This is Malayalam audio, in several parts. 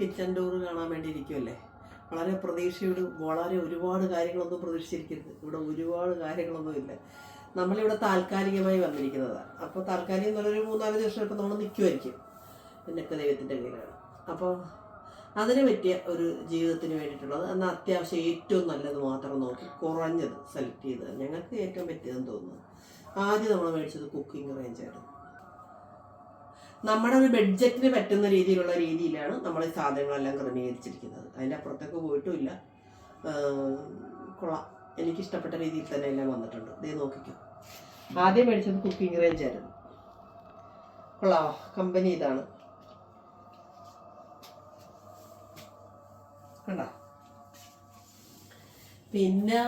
കിച്ചൺ ടൂർ കാണാൻ വേണ്ടി ഇരിക്കുമല്ലേ വളരെ പ്രതീക്ഷയോട് വളരെ ഒരുപാട് കാര്യങ്ങളൊന്നും പ്രതീക്ഷിച്ചിരിക്കരുത്. ഇവിടെ ഒരുപാട് കാര്യങ്ങളൊന്നും ഇല്ല. നമ്മളിവിടെ താൽക്കാലികമായി വന്നിരിക്കുന്നതാണ്. അപ്പോൾ താൽക്കാലികം എന്ന് പറഞ്ഞൊരു മൂന്നാൽ ദിവസം ഇപ്പം നമ്മൾ നിൽക്കുമായിരിക്കും എന്നൊക്കെ ദൈവത്തിന്റെ കയ്യിലാണ്. അപ്പോൾ അതിന് പറ്റിയ ഒരു ജീവിതത്തിന് വേണ്ടിയിട്ടുള്ളത് എന്നാൽ അത്യാവശ്യം ഏറ്റവും നല്ലത് മാത്രം നോക്കി കുറഞ്ഞത് സെലക്ട് ചെയ്തത് ഞങ്ങൾക്ക് ഏറ്റവും പറ്റിയതെന്ന് തോന്നുന്നു. ആദ്യം നമ്മൾ മേടിച്ചത് കുക്കിംഗ് റേഞ്ചായിരുന്നു നമ്മുടെ ഒരു ബഡ്ജറ്റിന് പറ്റുന്ന രീതിയിലുള്ള രീതിയിലാണ് നമ്മൾ ഈ സാധനങ്ങളെല്ലാം ക്രമീകരിച്ചിരിക്കുന്നത്. അതിന്റെ അപ്പുറത്തേക്ക് പോയിട്ടുമില്ല. കൊള്ളാം. എനിക്കിഷ്ടപ്പെട്ട രീതിയിൽ തന്നെ എല്ലാം വന്നിട്ടുണ്ട്. ഇതേ നോക്കിക്കോ. ആദ്യം മേടിച്ചത് കുക്കിംഗ് റേഞ്ച് ആയിരുന്നു. കൊള്ളാവോ കമ്പനി ഇതാണ്. കണ്ട? പിന്നെ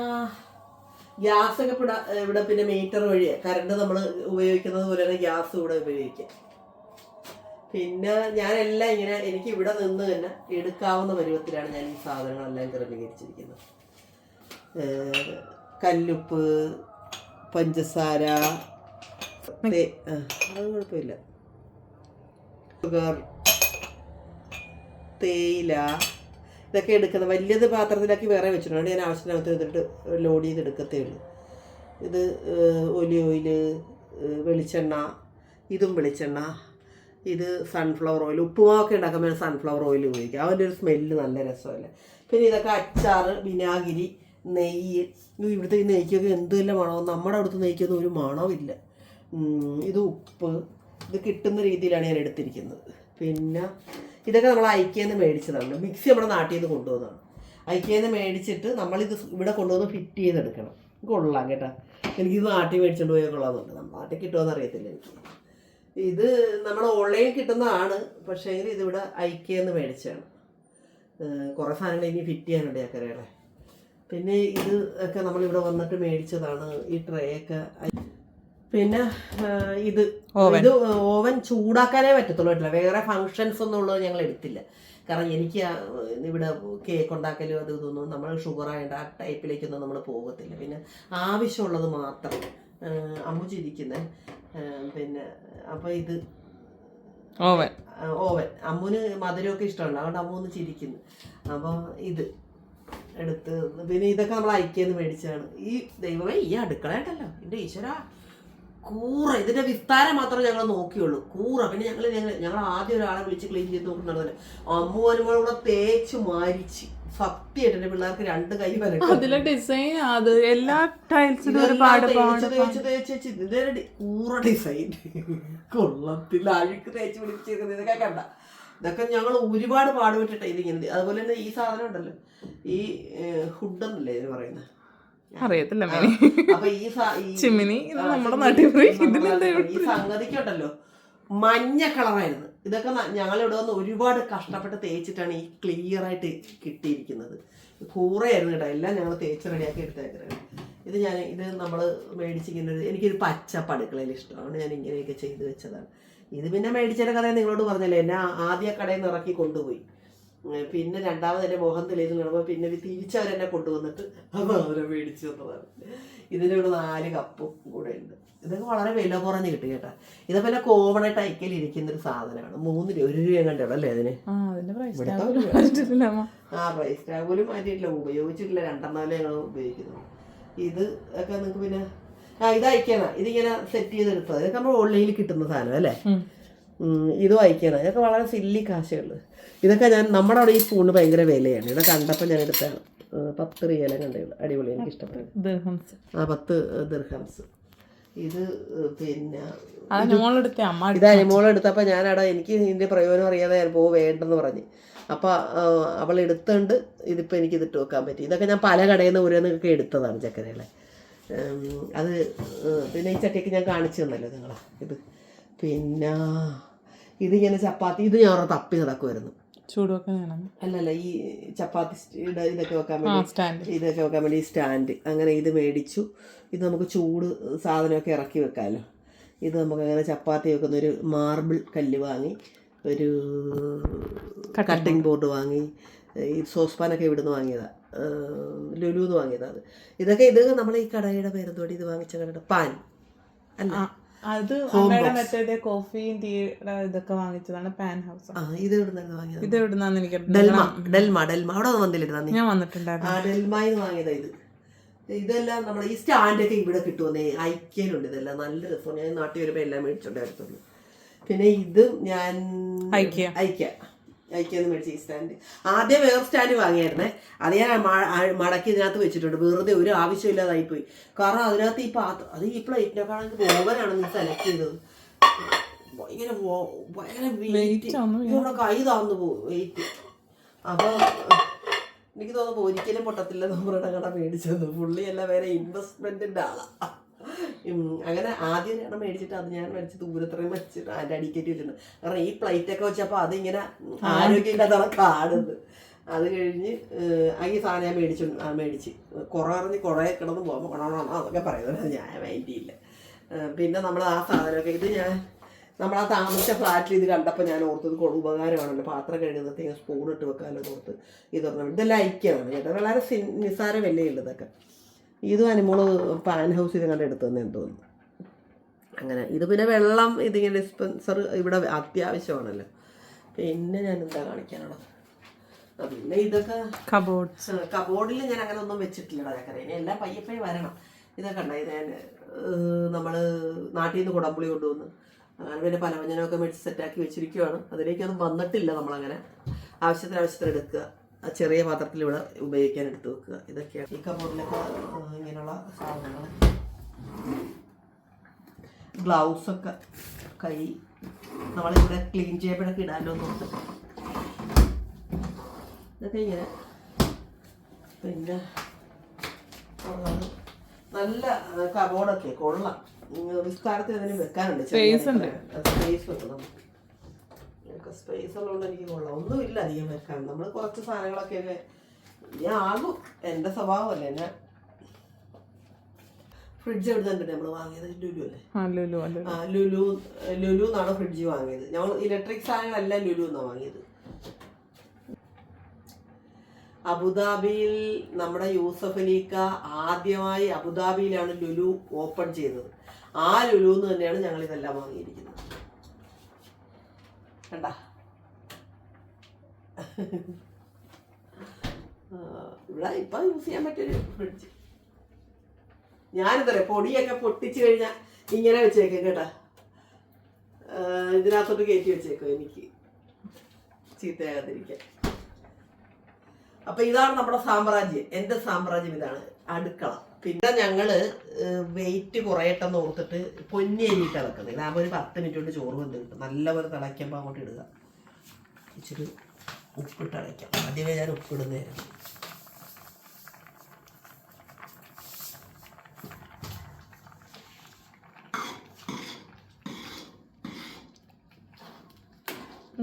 ഗ്യാസ് ഒക്കെ ഇവിടെ ഇവിടെ പിന്നെ മീറ്റർ വഴിയാണ് കറണ്ട് നമ്മൾ ഉപയോഗിക്കുന്നത് പോലെ തന്നെ ഗ്യാസ് ഇവിടെ ഉപയോഗിക്കാം. പിന്നെ ഞാനെല്ലാം ഇങ്ങനെ എനിക്ക് ഇവിടെ നിന്ന് തന്നെ എടുക്കാവുന്ന പരുവത്തിലാണ് ഞാൻ ഈ സാധനങ്ങളെല്ലാം ക്രമീകരിച്ചിരിക്കുന്നത്. കല്ലുപ്പ് പഞ്ചസാര അത് കുഴപ്പമില്ല. ഷുഗർ തേയില ഇതൊക്കെ എടുക്കുന്ന വലിയത് പാത്രത്തിലാക്കി വേറെ വെച്ചിട്ടുണ്ട്. ഞാൻ ആവശ്യത്തിനകത്ത് എടുത്തിട്ട് ലോഡ് ചെയ്ത് എടുക്കത്തേ ഉള്ളൂ. ഇത് ഒലി ഓയിൽ വെളിച്ചെണ്ണ ഇതും വെളിച്ചെണ്ണ ഇത് സൺഫ്ലവർ ഓയിൽ ഉപ്പുമാവൊക്കെ ഉണ്ടാക്കുമ്പോൾ സൺഫ്ലവർ ഓയിൽ ഉപയോഗിക്കുക അവന്റെ ഒരു സ്മെല്ല് നല്ല രസമല്ലേ. പിന്നെ ഇതൊക്കെ അച്ചാർ വിനാഗിരി നെയ്യ്. ഇവിടുത്തെ ഈ നെയ്ക്കൊക്കെ എന്തെല്ലാം മണവും നമ്മുടെ അവിടുത്തെ നെയ്ക്കൊന്നും ഒരു മണമില്ല ഉം, ഇത് ഉപ്പ്. ഇത് കിട്ടുന്ന രീതിയിലാണ് ഞാൻ എടുത്തിരിക്കുന്നത്. പിന്നെ ഇതൊക്കെ നമ്മൾ ഐക്യന്ന് മേടിച്ചതാണ്. മിക്സി നമ്മുടെ നാട്ടിൽ നിന്ന് കൊണ്ടുവന്നതാണ്. ഐക്യന്ന് മേടിച്ചിട്ട് നമ്മളിത് ഇവിടെ കൊണ്ടുവന്ന് ഫിറ്റ് ചെയ്തെടുക്കണം. കൊള്ളാം കേട്ടോ. എനിക്കിത് നാട്ടിൽ മേടിച്ചുകൊണ്ട് പോയാൽ കൊള്ളാമെന്നുണ്ട്. നാട്ടിൽ കിട്ടുമോ അറിയത്തില്ല എനിക്ക്. ഇത് നമ്മൾ ഓൺലൈനിൽ കിട്ടുന്നതാണ്. പക്ഷേ ഇതിവിടെ ഐക്യേന്ന് മേടിച്ചാണ് കുറേ സാധനങ്ങൾ ഇനി ഫിറ്റ് ചെയ്യാനുണ്ട് ചക്കരയുടെ പിന്നെ ഇത് ഒക്കെ നമ്മളിവിടെ വന്നിട്ട് മേടിച്ചതാണ്. ഈ ട്രേ ഒക്കെ പിന്നെ ഇത് ഇത് ഓവൻ ചൂടാക്കാനേ പറ്റത്തുള്ളൂ കേട്ടില്ല വേറെ ഫങ്ഷൻസ് ഒന്നും ഉള്ളത് ഞങ്ങൾ എടുത്തില്ല. കാരണം എനിക്ക് ഇവിടെ കേക്ക് ഉണ്ടാക്കലും അത് ഇതൊന്നും നമ്മൾ ഷുഗർ ആയിട്ട് ആ ടൈപ്പിലേക്കൊന്നും നമ്മൾ പോകത്തില്ല. പിന്നെ ആവശ്യമുള്ളത് മാത്രം. അമ്മു ചിരിക്കുന്നത് പിന്നെ അപ്പോൾ ഇത്. ഓവൻ. ഓവൻ. അമ്മുന് മധുരമൊക്കെ ഇഷ്ടമുണ്ട്. അതുകൊണ്ട് അമ്മൂന്ന് ചിരിക്കുന്നു. അപ്പോൾ ഇത് എടുത്ത് പിന്നെ ഇതൊക്കെ നമ്മൾ ഐക്യെന്ന് മേടിച്ചാണ്. ഈ ദൈവമേ ഈ അടുക്കളയായിട്ടല്ലോ. എന്റെ ഈശ്വര. കൂറ. ഇതിന്റെ വിസ്താരം മാത്രമേ ഞങ്ങൾ നോക്കിയുള്ളൂ. കൂറ. പിന്നെ ഞങ്ങൾ ഞങ്ങൾ ഞങ്ങൾ ആദ്യം ഒരാളെ വിളിച്ച് ക്ലീൻ ചെയ്ത് നോക്കി അമ്മു അനുമോളും കൂടെ തേച്ച് മാരിച്ച്. സത്യമായിട്ട് എന്റെ പിള്ളേർക്ക് രണ്ട് കൈ വരക്കും ഡിസൈൻ അത് എല്ലാ ടൈൽസിലും ഒരുപാട് തേച്ച് തേച്ച് തേച്ച് തേച്ച് ഇതിന്റെ കൂറ ഡിസൈൻ കൊള്ളത്തിൽ അഴുക്ക് തേച്ച് പിടിപ്പിച്ചിരിക്കുന്നത് ഇതൊക്കെ കണ്ട. ഇതൊക്കെ ഞങ്ങൾ ഒരുപാട് പാടുപെട്ടിട്ട് ഇതിങ്ങനെ. അതുപോലെ തന്നെ ഈ സാധനം ഉണ്ടല്ലോ. ഈ ഹുഡ് എന്നല്ലേ ഇതിന് പറയുന്നത്? അറിയത്തില്ല മിനി. ചിമ്മിനി ഇത് നമ്മുടെ നാട്ടിൽ പോയി ഇതിനെന്താ. ഈ സംഗതിക്കുണ്ടല്ലോ. മഞ്ഞ കളറായിരുന്നു. ഇതൊക്കെ ഞങ്ങൾ ഇവിടെ വന്ന് ഒരുപാട് കഷ്ടപ്പെട്ട് തേച്ചിട്ടാണ് ഈ ക്ലിയർ ആയിട്ട് കിട്ടിയിരിക്കുന്നത്. കൂറയായിരുന്നു കേട്ടോ. എല്ലാം ഞങ്ങൾ തേച്ച് റെഡിയാക്കി എടുത്തേക്കുന്നത് ഇത് ഞാൻ ഇത് നമ്മൾ മേടിച്ചിങ്ങനെ എനിക്കൊരു പച്ച പടുക്കളയിൽ ഇഷ്ടമാണ് ഞാൻ ഇങ്ങനെയൊക്കെ ചെയ്തു വെച്ചതാണ്. ഇത് പിന്നെ മേടിച്ചതിന്റെ കഥ നിങ്ങളോട് പറഞ്ഞല്ലേ? എന്നെ ആദ്യ കടയിൽ നിന്ന് ഇറക്കി കൊണ്ടുപോയി. പിന്നെ രണ്ടാമത് എന്നെ മോഹൻ തെളിയിൽ കാണുമ്പോൾ പിന്നെ തിരിച്ചവരെന്നെ കൊണ്ടുവന്നിട്ട് അപ്പോൾ അവരെ മേടിച്ചു തന്നതാണ്. ഇതിനൊരു നാല് കപ്പും കൂടെ ഉണ്ട്. ഇതൊക്കെ വളരെ വില കുറഞ്ഞ് കിട്ടി കേട്ടോ. ഇതേപോലെ കോമൺ ആയിട്ട് അയക്കൽ ഇരിക്കുന്ന ഒരു സാധനമാണ്. മൂന്ന് രൂപ ഒരു രൂപ കണ്ടോ അല്ലേ അതിന്? ആ പ്രൈസ് ടാഗ് ഒരു പോലും മാറ്റിയിട്ടില്ല. ഉപയോഗിച്ചിട്ടില്ല. രണ്ടെണ്ണാലേ ഞങ്ങൾ ഉപയോഗിക്കുന്നു ഇത് ഒക്കെ നിങ്ങൾക്ക് പിന്നെ ആ ഇത് അയക്കണം ഇതിങ്ങനെ സെറ്റ് ചെയ്തെടുത്തത്. ഇതൊക്കെ നമ്മൾ ഓൺലൈനിൽ കിട്ടുന്ന സാധനം അല്ലേ? ഇതും വായിക്കണം ഇതൊക്കെ വളരെ സില്ലി കാശുകൾ ഇതൊക്കെ ഞാൻ നമ്മുടെ അവിടെ ഈ സ്പൂണ് ഭയങ്കര വിലയാണ്. ഇവിടെ കണ്ടപ്പോൾ ഞാൻ എടുത്താണ് പത്ത് റിയല കണ്ടുള്ളൂ അടിപൊളി എനിക്ക് ഇഷ്ടപ്പെട്ടു. ആ പത്ത് ദിർഹംസ്. ഇത് പിന്നെ ഇത് അനിമോളെടുത്തപ്പോൾ ഞാനവിടെ എനിക്ക് ഇതിന്റെ പ്രയോജനം അറിയാതെ പോ വേണ്ടെന്ന് പറഞ്ഞ്. അപ്പോൾ അവൾ എടുത്തുകൊണ്ട് ഇതിപ്പോൾ എനിക്ക് ഇതിട്ട് വെക്കാൻ പറ്റി. ഇതൊക്കെ ഞാൻ പല കടയിൽ നിന്ന് ഓരോന്നൊക്കെ എടുത്തതാണ് ചക്കരകളെ അത് പിന്നെ ഈ ചട്ടിയൊക്കെ ഞാൻ കാണിച്ചു തന്നല്ലോ നിങ്ങളെ. ഇത്. പിന്നെ ഇതിങ്ങനെ ചപ്പാത്തി ഇത് ഞാൻ തപ്പി നടക്കുമായിരുന്നു അല്ലല്ല ഈ ചപ്പാത്തി ഇതൊക്കെ വെക്കാൻ വേണ്ടി ഇതൊക്കെ വെക്കാൻ വേണ്ടി സ്റ്റാൻഡ് അങ്ങനെ ഇത് മേടിച്ചു. ഇത് നമുക്ക് ചൂട് സാധനമൊക്കെ ഇറക്കി വെക്കാമല്ലോ ഇത് നമുക്ക് അങ്ങനെ ചപ്പാത്തി വെക്കുന്ന ഒരു മാർബിൾ കല്ല് വാങ്ങി ഒരു കട്ടിംഗ് ബോർഡ് വാങ്ങി ഈ സോസ്പാനൊക്കെ ഇവിടുന്ന് വാങ്ങിയതാണ് ലുലുന്ന് വാങ്ങിയതാണ് ഇതൊക്കെ ഇത് നമ്മൾ ഈ കടയുടെ പേരെന്തോടി ഇത് വാങ്ങിച്ച കടയുടെ? പാൻ. അല്ല. അത് മറ്റേ കോഫിയും ടീയുടെ ഇതൊക്കെ വാങ്ങിച്ചതാണ് പാൻ ഹൗസ് ആ ഇത് വാങ്ങിയത്? ഇത് എവിടുന്നാന്ന് എനിക്ക് ഡെൽമ ഡെൽമ ഡെൽമ. അവിടെ ഒന്നും ഞാൻ വന്നിട്ടുണ്ടായിരുന്നു. ആ ഡെൽമായിന്ന് വാങ്ങിയതാ ഇത്. ഇതെല്ലാം നമ്മൾ ഈ സ്റ്റാൻഡൊക്കെ ഇവിടെ കിട്ടുമെന്നേ. ഐക്യയിലുണ്ട് ഇതെല്ലാം. നല്ല രസം ഞാൻ നാട്ടിൽ വരുമ്പോൾ എല്ലാം മേടിച്ചോണ്ടേ പിന്നെ ഇത് ഞാൻ ഐക്യ. ഐക്യ. ഐക്യെന്ന് മേടിച്ച് ഈ സ്റ്റാൻഡ് ആദ്യം വേറെ സ്റ്റാൻഡ് വാങ്ങിയായിരുന്നേ. അത് ഞാൻ മടക്കി ഇതിനകത്ത് വെച്ചിട്ടുണ്ട്. വെറുതെ ഒരു ആവശ്യമില്ലാതായി പോയി കാരണം അതിനകത്ത് ഈ പാത്രം അത് ഈ പ്ലേറ്റിനെക്കാണെങ്കിൽ ഓവനാണ് നീ സെലക്ട് ചെയ്തത്. ഭയങ്കര ഭയങ്കര വെയിറ്റ് ഇവിടെ കൈ താന്നു പോകും വെയിറ്റ് അപ്പോൾ എനിക്ക് തോന്നുന്നു ഒരിക്കലും പൊട്ടത്തില്ല നമ്മുടെ കട മേടിച്ചത്. പുള്ളി അല്ല വേറെ ഇൻവെസ്റ്റ്മെന്റിന്റെ ആളാ. ഉം, അങ്ങനെ ആദ്യം ഒരെണ്ണം മേടിച്ചിട്ട് അത് ഞാൻ മേടിച്ച് ദൂരത്രയും വെച്ചിട്ട് അതിന്റെ അടിക്കേറ്റ് വെച്ചിട്ടുണ്ട്. കാരണം ഈ പ്ലേറ്റ് ഒക്കെ വെച്ചപ്പോ അതിങ്ങനെ ആരോഗ്യമില്ലാത്തതാണ് കാണുന്നത്. അത് കഴിഞ്ഞ് ഈ സാധനം ഞാൻ മേടിച്ചു മേടിച്ച്. കുറേ അറിഞ്ഞ് കുറെ കിടന്ന് പോകുമ്പോൾ കൊണോണോ അതൊക്കെ പറയുന്നത് ഞാൻ വേണ്ടിയില്ല. പിന്നെ നമ്മൾ ആ സാധനമൊക്കെ ഇത് ഞാൻ നമ്മൾ ആ താമസിച്ച ഫ്ലാറ്റിൽ ഇത് കണ്ടപ്പോൾ ഞാൻ ഓർത്തത് ഉപകാരമാണല്ലോ. പാത്രം കഴുകുന്നത്തേക്ക് സ്പൂൺ ഇട്ട് വെക്കാമല്ലോ ഓർത്ത്. ഇതൊന്നും ഇതെല്ലാം ഐക്യമാണ്. കേട്ടോ വളരെ നിസ്സാരമല്ലേ ഉള്ളതൊക്കെ. ഇതും അനുമോൾ പാൻ ഹൗസ് ഇത് കണ്ട് എടുത്തു തന്നെ തോന്നുന്നു. അങ്ങനെ ഇത് പിന്നെ വെള്ളം ഇതിങ്ങനെ ഡിസ്പെൻസർ ഇവിടെ അത്യാവശ്യമാണല്ലോ. പിന്നെ ഞാൻ എന്താ കാണിക്കാനുള്ളത് പിന്നെ ഇതൊക്കെ കബോർഡ് കബോർഡിൽ ഞാൻ അങ്ങനെ ഒന്നും വെച്ചിട്ടില്ലടാ ചക്കര. ഇനി എല്ലാം പയ്യെ പയ്യെ വരണം. ഇതൊക്കെ ഉണ്ടായി ഞാൻ നമ്മൾ നാട്ടിൽ നിന്ന് കുടംപുളി കൊണ്ടുവന്ന് അങ്ങനെ പിന്നെ പലവ്യഞ്ജനമൊക്കെ മേടിച്ച് സെറ്റാക്കി വെച്ചിരിക്കുവാണ്. അതിലേക്കൊന്നും വന്നിട്ടില്ല നമ്മളങ്ങനെ. ആവശ്യത്തിന് ആവശ്യത്തിന് എടുക്കുക. ആ ചെറിയ പാത്രത്തിൽ ഇവിടെ ഉപയോഗിക്കാൻ എടുത്ത് വെക്കുക. ഇതൊക്കെയാണ്. ഈ കബോർഡിലൊക്കെ ഇങ്ങനെയുള്ള സാധനങ്ങൾ ഗ്ലൗസൊക്കെ കൈ നമ്മളിവിടെ ക്ലീൻ ചെയ്യുമ്പോഴൊക്കെ ഇടാമല്ലോ എന്ന് ഓർത്തിട്ട് ഇതൊക്കെ ഇങ്ങനെ. പിന്നെ നല്ല കബോർഡൊക്കെ കൊള്ളാം. വിസ്താരത്തിൽ അതിന് വെക്കാനുണ്ട് സ്പേസ് ഉണ്ട്. സ്പേസ് വെക്കണം സ്പേസ് ഉള്ളതുകൊണ്ട് എനിക്ക് കൊള്ളാം. ഒന്നുമില്ല അധികം വെക്കാൻ. നമ്മൾ കുറച്ച് സാധനങ്ങളൊക്കെ അല്ലേ ഞാൻ ആകും. എന്റെ സ്വഭാവമല്ലേ എന്നെ ഫ്രിഡ്ജ് എവിടെ നിന്നിട്ട് നമ്മൾ വാങ്ങിയത്? ലുലു അല്ലേ ആ ലുലു. ലുലു ലുലു എന്നാണ് ഫ്രിഡ്ജ് വാങ്ങിയത്. ഞങ്ങൾ ഇലക്ട്രിക് സാധനങ്ങളെല്ലാം ലുലു എന്നാണ് വാങ്ങിയത്. അബുദാബിയിൽ നമ്മുടെ യൂസഫ് അലീക്ക ആദ്യമായി അബുദാബിയിലാണ് ലുലു ഓപ്പൺ ചെയ്തത്. ആ ലുലു എന്ന് തന്നെയാണ് ഞങ്ങൾ ഇതെല്ലാം വാങ്ങിയിരിക്കുന്നത്. കണ്ട? ഇവിടെ ഇപ്പൊ യൂസ് ചെയ്യാൻ പറ്റൊരു ഫ്രിഡ്ജ് ഞാനെന്താ പൊടിയൊക്കെ പൊട്ടിച്ചു കഴിഞ്ഞാൽ ഇങ്ങനെ വെച്ചേക്കും കേട്ടാ. ഇതിനകത്തോട്ട് കയറ്റി വെച്ചേക്കും എനിക്ക് ചീത്തയാകാതിരിക്കാൻ. അപ്പൊ ഇതാണ് നമ്മുടെ സാമ്രാജ്യം. എന്റെ സാമ്രാജ്യം ഇതാണ്. അടുക്കള. പിന്നെ ഞങ്ങൾ വെയിറ്റ് കുറയട്ടെന്ന് ഓർത്തിട്ട് പൊന്നി അരിയിട്ട് ഇളക്കുന്നത് ഇതാകുമ്പോൾ ഒരു പത്ത് മിനിറ്റ് കൊണ്ട് ചോറ് വെന്ത് കിട്ടും. നല്ലപോലെ തിളയ്ക്കുമ്പോൾ അങ്ങോട്ട് ഇടുക. ഇച്ചിരി ഉപ്പിട്ട് അടയ്ക്കാം ആദ്യമേ ഞാൻ ഉപ്പിടുന്നതായിരുന്നു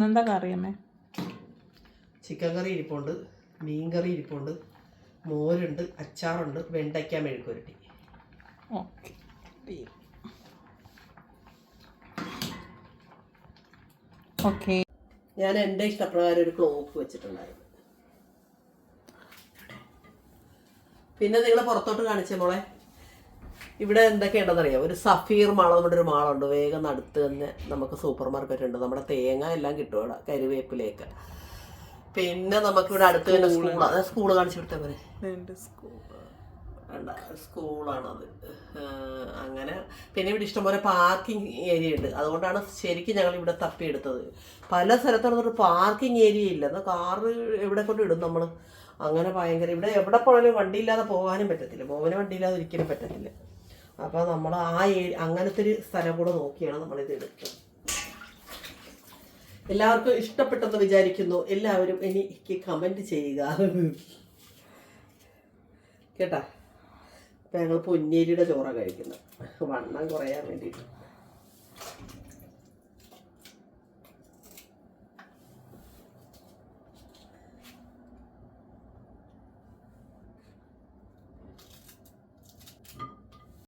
എന്താ കറിയമ്മേ? ചിക്കൻ കറി ഇരിപ്പുണ്ട്. മീൻ കറി ഇരിപ്പുണ്ട്. മോരുണ്ട് അച്ചാറുണ്ട് വെണ്ടയ്ക്ക മെഴുക്കുരട്ടി ഓക്കെ. ഓക്കെ. ഞാൻ എന്റെ ഇഷ്ടപ്രകാരം ഒരു ക്ലോക്ക് വെച്ചിട്ടുണ്ടായിരുന്നു. പിന്നെ നിങ്ങൾ പുറത്തോട്ട് കാണിച്ചേ മോളെ? ഇവിടെ എന്തൊക്കെയുണ്ടെന്നറിയാം? ഒരു സഫീർ മാള നമ്മുടെ ഒരു മാളുണ്ട്. വേഗം അടുത്ത് തന്നെ നമുക്ക് സൂപ്പർ മാർക്കറ്റ് ഉണ്ട്. നമ്മുടെ തേങ്ങ എല്ലാം കിട്ടും അവിടെ കരുവേപ്പിലേക്ക് പിന്നെ നമുക്ക് ഇവിടെ അടുത്ത് തന്നെ സ്കൂൾ സ്കൂൾ കാണിച്ചു കൊടുത്താൽ പോലെ സ്കൂൾ സ്കൂളാണത് അങ്ങനെ. പിന്നെ ഇവിടെ ഇഷ്ടംപോലെ പാർക്കിംഗ് ഏരിയ ഉണ്ട്. അതുകൊണ്ടാണ് ശരിക്കും ഞങ്ങൾ ഇവിടെ തപ്പിയെടുത്തത് പല സ്ഥലത്തുള്ള പാർക്കിംഗ് ഏരിയ ഇല്ല. എന്നാൽ കാറ് എവിടെ കൊണ്ട് ഇടും നമ്മൾ അങ്ങനെ ഭയങ്കര ഇവിടെ എവിടെ പോയാലും വണ്ടിയില്ലാതെ പോകാനും പറ്റത്തില്ല. വണ്ടി ഇല്ലാതെ ഒരിക്കലും പറ്റത്തില്ല. അപ്പോൾ നമ്മൾ ആ ഏരിയ അങ്ങനത്തെ ഒരു സ്ഥലം കൂടെ നോക്കിയാണ് നമ്മളിത് എടുത്തത്. എല്ലാവർക്കും ഇഷ്ടപ്പെട്ടെന്ന് വിചാരിക്കുന്നു. എല്ലാവരും എനിക്ക് കമന്റ് ചെയ്യുക. കേട്ടാ? ഇപ്പം ഞങ്ങൾ പൊന്നേരിയുടെ ചോറ കഴിക്കുന്നത്. വണ്ണം കുറയാൻ വേണ്ടിയിട്ട്.